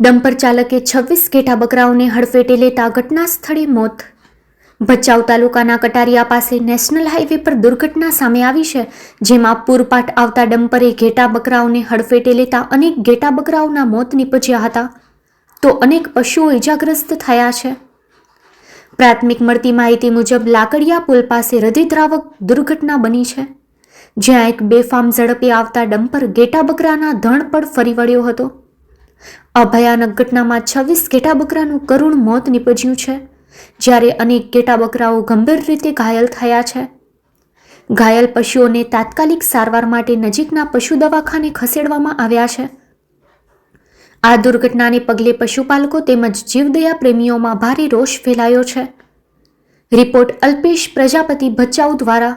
Dumper ચાલકે છવ્વીસ ઘેટા બકરાઓને હડફેટે લેતા ઘટના સ્થળે મોત. ભચાઉ તાલુકાના કટારિયા પાસે નેશનલ હાઈવે પર દુર્ઘટના સામે આવી છે, જેમાં પૂરપાટ આવતા ડમ્પરે ઘેટા બકરાઓને હડફેટે લેતા અનેક ઘેટા બકરાઓના મોત નીપજ્યા હતા. તો અનેક પશુઓ ઇજાગ્રસ્ત થયા છે. પ્રાથમિક મળતી માહિતી મુજબ લાકડિયા પુલ પાસે હૃદયદ્રાવક દુર્ઘટના બની છે, જ્યાં એક બેફામ ઝડપે આવતા ડમ્પર ઘેટા બકરાના ધણ પર ફરી વળ્યો હતો. આ ભયાનક ઘટનામાં છવ્વીસ ઘેટા બકરાનું કરુણ મોત નીપજ્યું છે, જ્યારે અનેક ઘેટા બકરાઓ ગંભીર રીતે ઘાયલ થયા છે. ઘાયલ પશુઓને તાત્કાલિક સારવાર માટે નજીકના પશુ દવાખાને ખસેડવામાં આવ્યા છે. આ દુર્ઘટનાને પગલે પશુપાલકો તેમજ જીવદયા પ્રેમીઓમાં ભારે રોષ ફેલાયો છે. રિપોર્ટ અલ્પેશ પ્રજાપતિ ભચાઉ દ્વારા